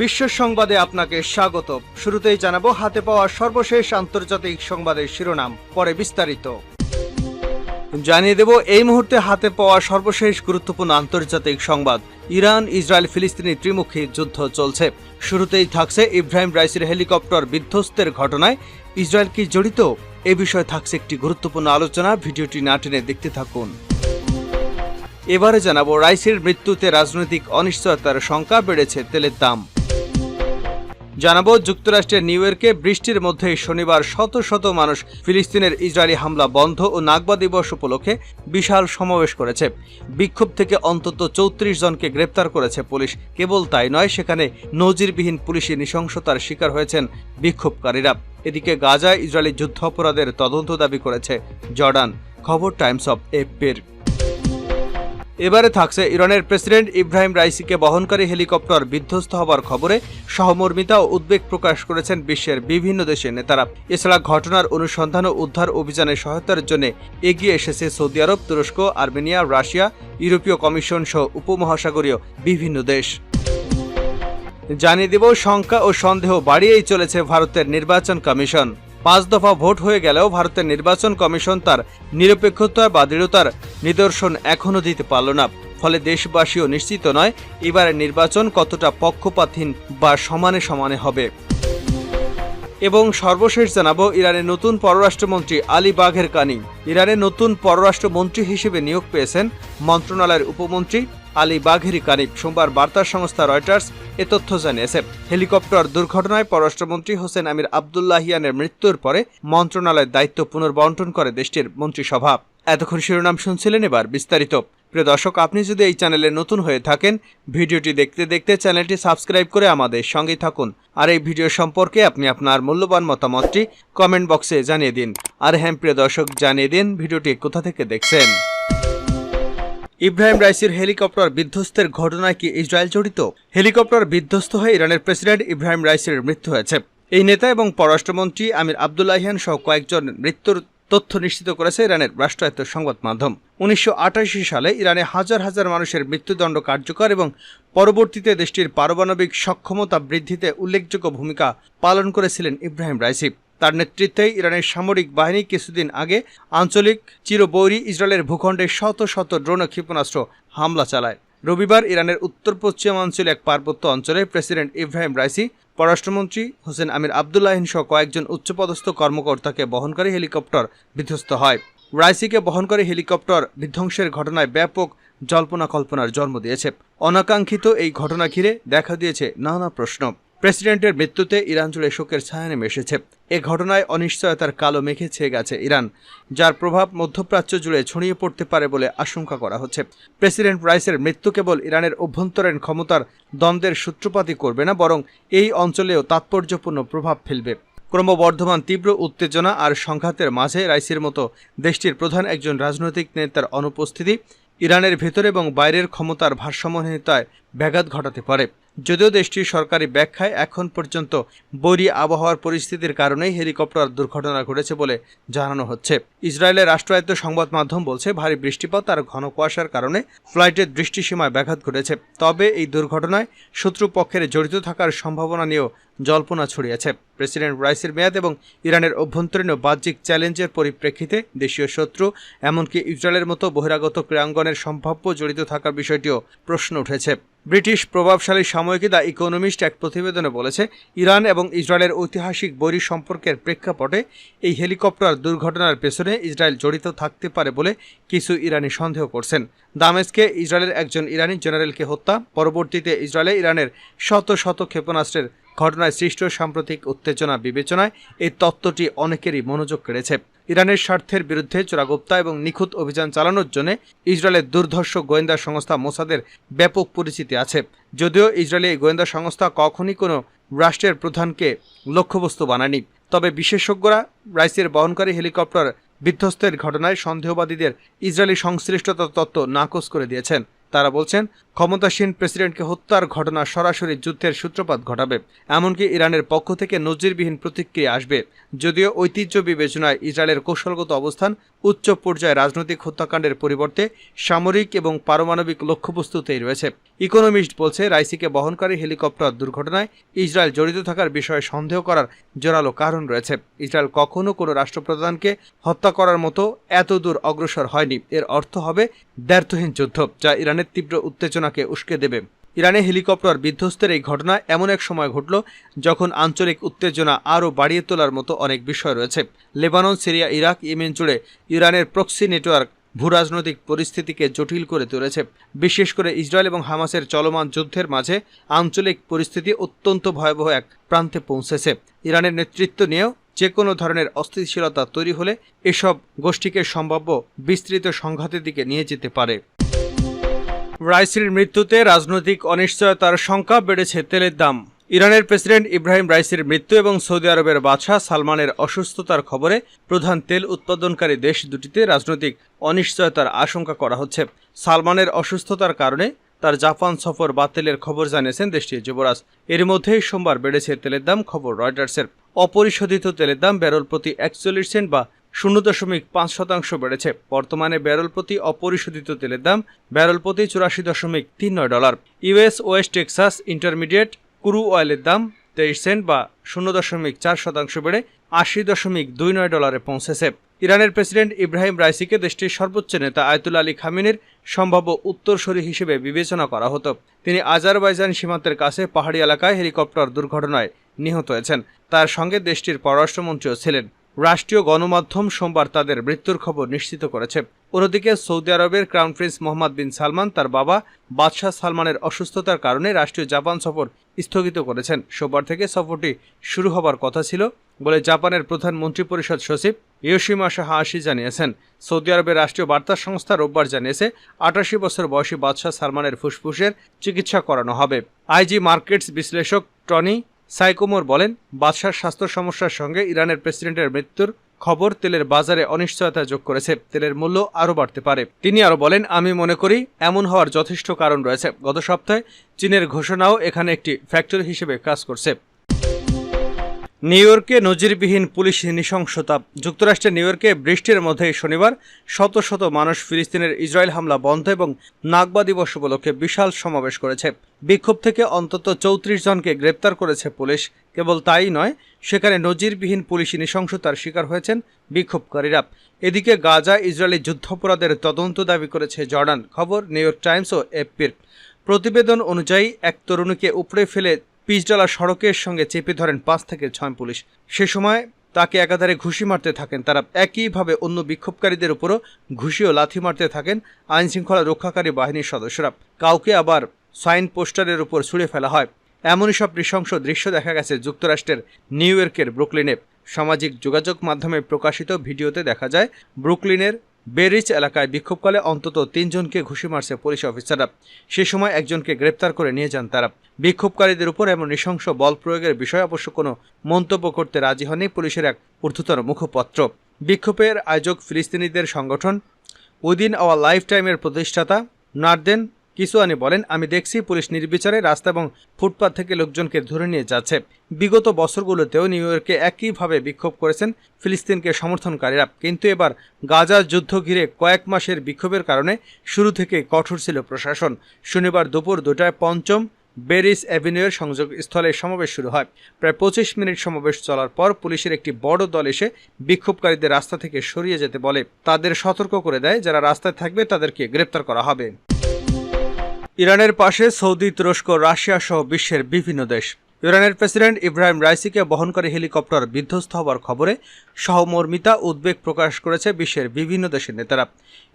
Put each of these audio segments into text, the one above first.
বিশ্ব সংবাদে আপনাকে স্বাগত। শুরুতেই জানাব, হাতে পাওয়া সর্বশেষ আন্তর্জাতিক সংবাদের শিরোনাম, পরে বিস্তারিত। জানিয়ে দেব, এই মুহূর্তে হাতে পাওয়া সর্বশেষ গুরুত্বপূর্ণ আন্তর্জাতিক সংবাদ, ইরান, ইসরায়েল, ফিলিস্তিনি ত্রিমুখী যুদ্ধ চলছে। শুরুতেই থাকছে ইব্রাহিম রাইসির হেলিকপ্টার বিধ্বস্তের ঘটনায়। ইসরায়েল কি জড়িত? এ বিষয়ে থাকছে একটি গুরুত্বপূর্ণ আলোচনা। ভিডিওটি না টেনে দেখতে থাকুন। এবারে জানাব, রাইসির মৃত্যুতে রাজনৈতিক অনিশ্চয়তার শঙ্কা বেড়েছে তেলের দাম। জানাব যুক্তরাষ্ট্রের নিউ ইয়র্কে বৃষ্টির মধ্যেই শনিবার শত শত মানুষ ফিলিস্তিনের ইসরায়েলি হামলা বন্ধ ও নাগবা দিবস উপলক্ষে বিশাল সমাবেশ করেছে। বিক্ষোভ থেকে অন্তত চৌত্রিশ জনকে গ্রেপ্তার করেছে পুলিশ। কেবল তাই নয়, সেখানে নজিরবিহীন পুলিশি নৃশংসতার শিকার হয়েছেন বিক্ষোভকারীরা। এদিকে গাজায় ইসরায়েলি যুদ্ধাপরাধের তদন্ত দাবি করেছে জর্ডান। খবর টাইমস অব এপির এবারে থাকছে ইরানের প্রেসিডেন্ট ইব্রাহিম রাইসিকে বহনকারী হেলিকপ্টার বিধ্বস্ত হবার খবরে সহমর্মিতা ও উদ্বেগ প্রকাশ করেছেন বিশ্বের বিভিন্ন দেশের নেতারা। এছাড়া ঘটনার অনুসন্ধান ও উদ্ধার অভিযানে সহায়তার জন্য এগিয়ে এসেছে সৌদি আরব, তুরস্ক, আর্মেনিয়া, রাশিয়া, ইউরোপীয় কমিশন সহ উপমহাসাগরীয় বিভিন্ন দেশ। জানিয়ে দেব, শঙ্কা ও সন্দেহ বাড়িয়েই চলেছে ভারতের নির্বাচন কমিশন। পাঁচ দফা ভোট হয়ে গেলেও ভারতের নির্বাচন কমিশন তার নিরপেক্ষতা বা দৃঢ়তার নিদর্শন এখনও দিতে পারল না। ফলে দেশবাসীও নিশ্চিত নয়, এবারের নির্বাচন কতটা পক্ষপাতহীন বা সমানে সমানে হবে। এবং সর্বশেষ জানাব, ইরানের নতুন পররাষ্ট্রমন্ত্রী আলী বাঘের কানি। ইরানের নতুন পররাষ্ট্রমন্ত্রী হিসেবে নিয়োগ পেয়েছেন মন্ত্রণালয়ের উপমন্ত্রী আলী বাঘেরি কানিব। সোমবার বার্তা সংস্থা রয়টার্স এ তথ্য জানিয়েছে। হেলিকপ্টার দুর্ঘটনায় পররাষ্ট্রমন্ত্রী হোসেন আমির আবদুল্লাহিয়ানের মৃত্যুর পরে মন্ত্রণালয়ের দায়িত্ব পুনর্বন্টন করে দেশটির মন্ত্রিসভা। এতক্ষণ শিরোনাম শুনছিলেন এবার বিস্তারিত। প্রিয় দর্শক, আপনি যদি এই চ্যানেলে নতুন হয়ে থাকেন, ভিডিওটি দেখতে দেখতে চ্যানেলটি সাবস্ক্রাইব করে আমাদের সঙ্গেই থাকুন। আর এই ভিডিও সম্পর্কে আপনি আপনার মূল্যবান মতামতটি কমেন্ট বক্সে জানিয়ে দিন। আর হ্যাঁ প্রিয় দর্শক, জানিয়ে দিন ভিডিওটি কোথা থেকে দেখছেন। ইব্রাহিম রাইসির হেলিকপ্টার বিধ্বস্তের ঘটনায় কি ইসরায়েল জড়িত? হেলিকপ্টার বিধ্বস্ত হয়ে ইরানের প্রেসিডেন্ট ইব্রাহিম রাইসির মৃত্যু হয়েছে। এই নেতা এবং পররাষ্ট্রমন্ত্রী আমির আবদুল্লাহিয়ান সহ কয়েকজন মৃত্যুর তথ্য নিশ্চিত করেছে ইরানের রাষ্ট্রায়ত্ত সংবাদ মাধ্যম। উনিশশো আটাশি সালে ইরানে হাজার হাজার মানুষের মৃত্যুদণ্ড কার্যকর এবং পরবর্তীতে দেশটির পারমাণবিক সক্ষমতা বৃদ্ধিতে উল্লেখযোগ্য ভূমিকা পালন করেছিলেন ইব্রাহিম রাইসি। তার নেতৃত্বে ইরানের সামরিক বাহিনী কিছুদিন আগে আঞ্চলিক চিরবৈরী ইসরায়েলের ভূখণ্ডে শত শত ড্রোন ক্ষেপণাস্ত্র হামলা চালায়। রবিবার ইরানের উত্তর পশ্চিমাঞ্চলে এক পার্বত্য অঞ্চলে প্রেসিডেন্ট ইব্রাহিম রাইসি, পররাষ্ট্রমন্ত্রী হোসেন আমির আবদুল্লাহিন সহ কয়েকজন উচ্চপদস্থ কর্মকর্তাকে বহনকারী হেলিকপ্টার বিধ্বস্ত হয়। রাইসিকে বহনকারী হেলিকপ্টার বিধ্বংসের ঘটনায় ব্যাপক জল্পনা কল্পনার জন্ম দিয়েছে। অনাকাঙ্ক্ষিত এই ঘটনা ঘিরে দেখা দিয়েছে নানা প্রশ্ন। প্রেসিডেন্টের মৃত্যুতে ইরান জুড়ে শোকের ছায়া নেমে এসেছে। এ ঘটনায় অনিশ্চয়তার কালো মেঘে ছেয়ে গেছে ইরান, যার প্রভাব মধ্যপ্রাচ্য জুড়ে ছড়িয়ে পড়তে পারে বলে আশঙ্কা করা হচ্ছে। প্রেসিডেন্ট রাইসের মৃত্যু কেবল ইরানের অভ্যন্তরীণ ক্ষমতার দ্বন্দ্বের সূত্রপাতই করবে না, বরং এই অঞ্চলেও তাৎপর্যপূর্ণ প্রভাব ফেলবে। ক্রমবর্ধমান তীব্র উত্তেজনা আর সংঘাতের মাঝে রাইসের মতো দেশটির প্রধান একজন রাজনৈতিক নেতার অনুপস্থিতি, ইরানের ভেতর এবং বাইরের ক্ষমতার ভারসাম্যহীনতায় ব্যাঘাত ঘটাতে পারে। যদিও দেশটির সরকারি ব্যাখ্যায় এখন পর্যন্ত বৈরী আবহাওয়ার পরিস্থিতির কারণেই হেলিকপ্টার দুর্ঘটনা ঘটেছে বলে জানানো হচ্ছে। ইসরায়েলের রাষ্ট্রায়ত্ত সংবাদ মাধ্যম বলছে, ভারী বৃষ্টিপাত আর ঘন কুয়াশার কারণে ফ্লাইটের দৃষ্টিসীমায় ব্যাঘাত ঘটেছে। তবে এই দুর্ঘটনায় শত্রুপক্ষের জড়িত থাকার সম্ভাবনা নিয়েও জল্পনা ছড়িয়েছে। প্রেসিডেন্ট রাইসের মেয়াদ এবং ইরানের অভ্যন্তরীণ বাহ্যিক চ্যালেঞ্জের পরিপ্রেক্ষিতে দেশীয় শত্রু, এমনকি ইসরায়েলের মতো বহিরাগত ক্রীড়াঙ্গনের সম্ভাব্য জড়িত থাকার বিষয়টিও প্রশ্ন উঠেছে। ব্রিটিশ প্রভাবশালী সাময়িকী দ্য ইকোনমিস্ট এক প্রতিবেদনে বলেছে, ইরান এবং ইসরায়েলের ঐতিহাসিক বৈরী সম্পর্কের প্রেক্ষাপটে এই হেলিকপ্টার দুর্ঘটনার পেছনে ইসরায়েল জড়িত থাকতে পারে বলে কিছু ইরানি সন্দেহ করছেন। দামেস্কে ইসরায়েলের একজন ইরানি জেনারেলকে হত্যা, পরবর্তীতে ইসরায়েলে ইরানের শত শত ক্ষেপণাস্ত্রের ঘটনায় সৃষ্ট সাম্প্রতিক উত্তেজনা বিবেচনায় এই তত্ত্বটি অনেকেরই মনোযোগ কেড়েছে। ইরানের স্বার্থের বিরুদ্ধে চোরাগুপ্তা এবং নিখুঁত অভিযান চালানোর জন্য ইসরায়েলের দুর্ধর্ষ গোয়েন্দা সংস্থা মোসাদের ব্যাপক পরিচিতি আছে। যদিও ইসরায়েলি এই গোয়েন্দা সংস্থা কখনই কোনো রাষ্ট্রের প্রধানকে লক্ষ্যবস্তু বানায়নি। তবে বিশেষজ্ঞরা রাইসের বহনকারী হেলিকপ্টার বিধ্বস্তের ঘটনায় সন্দেহবাদীদের ইসরায়েলি সংশ্লিষ্টতার তত্ত্ব নাকচ করে দিয়েছেন। তারা বলছেন, ক্ষমতাসীন প্রেসিডেন্টকে হত্যার ঘটনা সরাসরি যুদ্ধের সূত্রপাত ঘটাবে। এমনকি ইরানের পক্ষ থেকে নজিরবিহীন প্রতিক্রিয়া আসবে। যদিও ঐতিহ্য বিবেচনায় ইসরায়েলের কৌশলগত অবস্থান উচ্চ পর্যায়ে রাজনৈতিক হত্যাকাণ্ডের পরিবর্তে সামরিক এবং পারমাণবিক লক্ষ্যবস্তুতেই রয়েছে। ইকোনমিস্ট বলছে, রাইসিকে বহনকারী হেলিকপ্টার দুর্ঘটনায় ইসরায়েল জড়িত থাকার বিষয়ে সন্দেহ করার জোরালো কারণ রয়েছে। ইসরায়েল কখনো কোনো রাষ্ট্রপ্রধানকে হত্যা করার মতো এত দূর অগ্রসর হয়নি। এর অর্থ হবে ব্যর্থহীন যুদ্ধ, যা ইরানের তীব্র উত্তেজনাকে উস্কে দেবে। ইরানে হেলিকপ্টার বিধ্বস্তের এই ঘটনা এমন এক সময় ঘটল যখন আঞ্চলিক উত্তেজনা আরও বাড়িয়ে তোলার মতো অনেক বিষয় রয়েছে। লেবানন, সিরিয়া, ইরাক ইমেন জুড়ে ইরানের প্রক্সি নেটওয়ার্ক ভূরাজনৈতিক পরিস্থিতিকে জটিল করে তুলেছে। বিশেষ করে ইসরায়েল এবং হামাসের চলমান যুদ্ধের মাঝে আঞ্চলিক পরিস্থিতি অত্যন্ত ভয়াবহ এক প্রান্তে পৌঁছেছে। ইরানের নেতৃত্ব নিয়েও যে কোনো ধরনের অস্থিতিশীলতা তৈরি হলে এসব গোষ্ঠীকে সম্ভাব্য বিস্তৃত সংঘাতের দিকে নিয়ে যেতে পারে। রাইসির মৃত্যুতে রাজনৈতিক অনিশ্চয়তার সংখ্যা বেড়েছে তেলের দাম। ইরানের প্রেসিডেন্ট ইব্রাহিম রাইসির মৃত্যু এবং সৌদি আরবের বাদশাহ সালমানের অসুস্থতার খবরে প্রধান তেল উৎপাদনকারী দেশ দুটিতে রাজনৈতিক অনিশ্চয়তার আশঙ্কা করা হচ্ছে। সালমানের অসুস্থতার কারণে তার জাপান সফর বাতিলের খবর জানিয়েছেন দেশটির যুবরাজ। এর মধ্যেই সোমবার বেড়েছে তেলের দাম, খবর রয়টার্সের। অপরিশোধিত তেলের দাম ব্যারল প্রতি একচল্লিশ সেন্ট বা শূন্য দশমিক পাঁচ শতাংশ বেড়েছে। বর্তমানে ব্যারল প্রতি অপরিশোধিত তেলের দাম ব্যারল প্রতি চুরাশি দশমিক তিন নয় dollar. US, West Texas, Intermediate crude অয়েলের দাম তেইশ সেন্ট বা শূন্য দশমিক চার শতাংশ বেড়ে আশি দশমিক দুই নয় ডলারে পৌঁছেছে। ইরানের প্রেসিডেন্ট ইব্রাহিম রাইসিকে দেশটির সর্বোচ্চ নেতা আয়তুল আলী খামিনের সম্ভাব্য উত্তরসূরি হিসেবে বিবেচনা করা হতো। তিনি আজারবাইজান সীমান্তের কাছে পাহাড়ি এলাকায় হেলিকপ্টার দুর্ঘটনায় নিহত হয়েছেন। তার সঙ্গে দেশটির পররাষ্ট্রমন্ত্রীও ছিলেন। রাষ্ট্রীয় গণমাধ্যম সোমবার তাদের মৃত্যুর খবর নিশ্চিত করেছে। অন্যদিকে সৌদি আরবের crown prince Mohammed bin Salman, তার বাবা বাদশাহ সালমানের অসুস্থতার কারণে রাষ্ট্রীয় জাপান সফর স্থগিত করেছেন। সোমবার থেকে সফরটি শুরু হবার কথা ছিল বলে জাপানের প্রধান মন্ত্রিপরিষদ সচিব ইয়োশিমা হাসি জানিয়েছেন। সৌদি আরবের রাষ্ট্রীয় বার্তা সংস্থা রোববার জানিয়েছে, আটাশি বছর বয়সী বাদশাহ সালমানের ফুসফুসের চিকিৎসা করানো হবে। আইজি মার্কেটস বিশ্লেষক টনি সাইকোমোর বলেন, বাদশার স্বাস্থ্য সমস্যার সঙ্গে ইরানের প্রেসিডেন্টের মৃত্যুর খবর তেলের বাজারে অনিশ্চয়তা যোগ করেছে। তেলের মূল্য আরও বাড়তে পারে। তিনি আরও বলেন, আমি মনে করি এমন হওয়ার যথেষ্ট কারণ রয়েছে। গত সপ্তাহে চীনের ঘোষণাও এখানে একটি ফ্যাক্টর হিসেবে কাজ করছে। নিউ ইয়র্কে নজিরবিহীন পুলিশ নৃশংসতা। যুক্তরাষ্ট্রের নিউ ইয়র্কে বৃষ্টির মধ্যে শনিবার শত শত মানুষ ফিলিস্তিনের ইসরায়েল হামলা বন্ধ এবং নাগবা দিবস উপলক্ষে বিশাল সমাবেশ করেছে। বিক্ষোভ থেকে অন্তত চৌত্রিশ জনকে গ্রেপ্তার করেছে পুলিশ। কেবল তাই নয়, সেখানে নজিরবিহীন পুলিশি নৃশংসতার শিকার হয়েছেন বিক্ষোভকারীরা। এদিকে গাজা ইসরায়েলি যুদ্ধাপরাধের তদন্ত দাবি করেছে জর্ডান। খবর নিউ ইয়র্ক টাইমস ও এপির প্রতিবেদন অনুযায়ী, এক তরুণীকে উপড়ে ফেলে পিচডালা সড়কের সঙ্গে চেপে ধরেন পাঁচ থেকে ছয় পুলিশ। সে সময় তাকে একাধারে ঘুষি মারতে থাকেন। তারা একইভাবে অন্য বিক্ষোভকারীদের উপরও ঘুষি ও লাথি মারতে থাকেন আইনশৃঙ্খলা রক্ষাকারী বাহিনীর সদস্যরা। কাউকে আবার সাইন পোস্টারের উপর ছুঁড়ে ফেলা হয়। এমনই সব নৃশংস দৃশ্য দেখা গেছে যুক্তরাষ্ট্রের নিউ ইয়র্কের ব্রুকলিনে। সামাজিক যোগাযোগ মাধ্যমে প্রকাশিত ভিডিওতে দেখা যায়, ব্রুকলিনের বেরিচ এলাকায় বিক্ষোভকালে অন্তত তিনজনকে ঘুষি মারছে পুলিশ অফিসাররা। সে সময় একজনকে গ্রেপ্তার করে নিয়ে যান তারা। বিক্ষোভকারীদের উপর এমন নৃশংস বল প্রয়োগের বিষয়ে অবশ্য কোনো মন্তব্য করতে রাজি হননি পুলিশের এক ঊর্ধ্বতর মুখপত্র। বিক্ষোভের আয়োজক ফিলিস্তিনিদের সংগঠন উদিন আওয়ার লাইফ টাইমের প্রতিষ্ঠাতা নার্দেন কিসুয়ানি বলেন, আমি দেখছি পুলিশ নির্বিচারে রাস্তা এবং ফুটপাথ থেকে লোকজনকে ধরে নিয়ে যাচ্ছে। বিগত বছরগুলোতেও নিউ ইয়র্কে একইভাবে বিক্ষোভ করেছেন ফিলিস্তিনকে সমর্থনকারীরা। কিন্তু এবার গাজার যুদ্ধ ঘিরে কয়েক মাসের বিক্ষোভের কারণে শুরু থেকে কঠোর ছিল প্রশাসন। শনিবার দুপুর দুটায় পঞ্চম বেরিস অ্যাভিনিউয়ের সংযোগ স্থলে সমাবেশ শুরু হয়। প্রায় পঁচিশ মিনিট সমাবেশ চলার পর পুলিশের একটি বড় দল এসে বিক্ষোভকারীদের রাস্তা থেকে সরিয়ে যেতে বলে। তাদের সতর্ক করে দেয়, যারা রাস্তায় থাকবে তাদেরকে গ্রেপ্তার করা হবে। ইরানের পাশে সৌদি, তুরস্ক, রাশিয়া সহ বিশ্বের বিভিন্ন দেশ। ইরানের প্রেসিডেন্ট ইব্রাহিম রাইসিকে বহনকারী হেলিকপ্টার বিধ্বস্ত হওয়ার খবরে সহমর্মিতা উদ্বেগ প্রকাশ করেছে বিশ্বের বিভিন্ন দেশের নেতারা।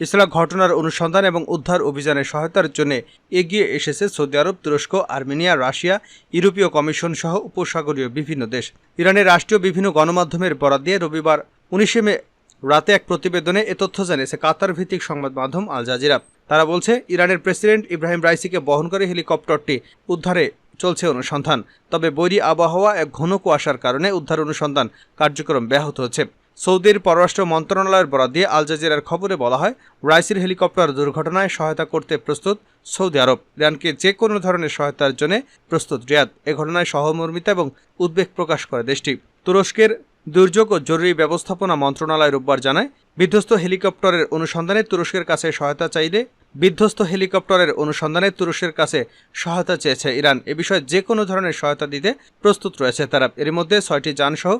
এছাড়া ঘটনার অনুসন্ধান এবং উদ্ধার অভিযানের সহায়তার জন্য এগিয়ে এসেছে সৌদি আরব, তুরস্ক, আর্মেনিয়া, রাশিয়া, ইউরোপীয় কমিশন সহ উপসাগরীয় বিভিন্ন দেশ। ইরানের রাষ্ট্রীয় বিভিন্ন গণমাধ্যমের বরাদ দিয়ে রবিবার উনিশে মে রাতে এক প্রতিবেদনে এ তথ্য জানিয়েছে কাতার ভিত্তিক সংবাদ মাধ্যম আল জাজিরা। তারা বলছে, ইরানের প্রেসিডেন্ট ইব্রাহিম রাইসিকে বহন করে হেলিকপ্টারটি উদ্ধারে চলছে অনুসন্ধান। তবে বৈরী আবহাওয়া এক ঘন কুয়াশার কারণে উদ্ধার অনুসন্ধান কার্যক্রম ব্যাহত হচ্ছে। সৌদির পররাষ্ট্র মন্ত্রণালয়ের বরাদ দিয়ে আল জাজিরার খবরে বলা হয়, রাইসির হেলিকপ্টার দুর্ঘটনায় সহায়তা করতে প্রস্তুত সৌদি আরব। ইরানকে যে কোনো ধরনের সহায়তার জন্য প্রস্তুত রিয়াদ। এ ঘটনায় সহমর্মিতা এবং উদ্বেগ প্রকাশ করে দেশটি। তুরস্কের দুর্যোগ ও জরুরি ব্যবস্থাপনা মন্ত্রণালয় রোববার জানায়, বিধ্বস্ত হেলিকপ্টারের অনুসন্ধানে তুরস্কের কাছে সহায়তা চাইলে বিধ্বস্ত হেলিকপ্টারের অনুসন্ধানে তুরস্কের কাছে সহায়তা চেয়েছে ইরান। এ বিষয়ে যে কোনো ধরনের সহায়তা দিতে প্রস্তুত রয়েছে তারা। এর মধ্যে ছয়টি যানসহ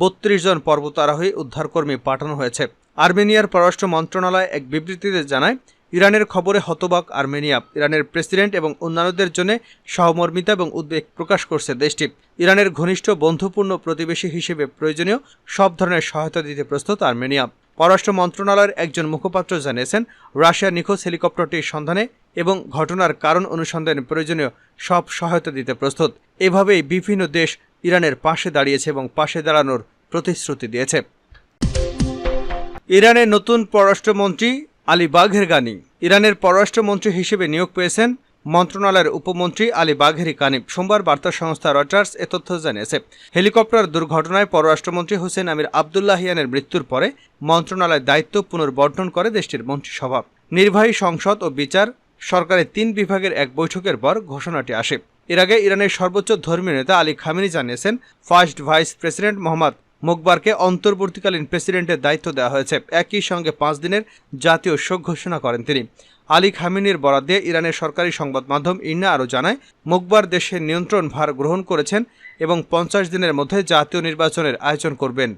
বত্রিশ জন পর্বত আরোহী উদ্ধারকর্মী পাঠানো হয়েছে। আর্মেনিয়ার পররাষ্ট্র মন্ত্রণালয় এক বিবৃতিতে জানায় ইরানের খবরে হতবাক আর্মেনিয়া। ইরানের প্রেসিডেন্ট এবং অন্যান্যদের জন্য সহমর্মিতা এবং উদ্বেগ প্রকাশ করছে দেশটি। ইরানের ঘনিষ্ঠ বন্ধুপূর্ণ প্রতিবেশী হিসেবে প্রয়োজনীয় সব ধরনের সহায়তা দিতে প্রস্তুত আর্মেনিয়া। পররাষ্ট্র মন্ত্রণালয়ের একজন মুখপাত্র জানিয়েছেন, রাশিয়ার নিখোঁজ হেলিকপ্টারটির সন্ধানে এবং ঘটনার কারণ অনুসন্ধানে প্রয়োজনীয় সব সহায়তা দিতে প্রস্তুত। এভাবেই বিভিন্ন দেশ ইরানের পাশে দাঁড়িয়েছে এবং পাশে দাঁড়ানোর প্রতিশ্রুতি দিয়েছে। ইরানের নতুন পররাষ্ট্রমন্ত্রী আলী বাঘের গানি। ইরানের পররাষ্ট্রমন্ত্রী হিসেবে নিয়োগ পেয়েছেন মন্ত্রণালয়ের উপমন্ত্রী আলী বাঘেরি কানিব সোমবার বার্তা সংস্থা রয়টার্স এ তথ্য জানিয়েছে। হেলিকপ্টার দুর্ঘটনায় পররাষ্ট্রমন্ত্রী হোসেন আমির আবদুল্লাহিয়ানের মৃত্যুর পরে মন্ত্রণালয়ের দায়িত্ব পুনর্বর্ধন করে দেশটির মন্ত্রিসভা। নির্বাহী সংসদ ও বিচার, সরকারের তিন বিভাগের এক বৈঠকের পর ঘোষণাটি আসে। এর আগে ইরানের সর্বোচ্চ ধর্মীয় নেতা আলী খামেনি জানিয়েছেন, ফার্স্ট ভাইস প্রেসিডেন্ট মোহাম্মদ মোকবারকে অন্তর্বর্তীকালীন প্রেসিডেন্টের দায়িত্ব দেওয়া হয়েছে। একই সঙ্গে পাঁচ দিনের জাতীয় শোক ঘোষণা করেন তিনি। আলী খামিনের বরাদ দিয়ে ইরানের সরকারি সংবাদ মাধ্যম ইন্না আরও জানায় মোকবার দেশের নিয়ন্ত্রণ ভার গ্রহণ করেছেন এবং পঞ্চাশ দিনের মধ্যে জাতীয় নির্বাচনের আয়োজন করবেন।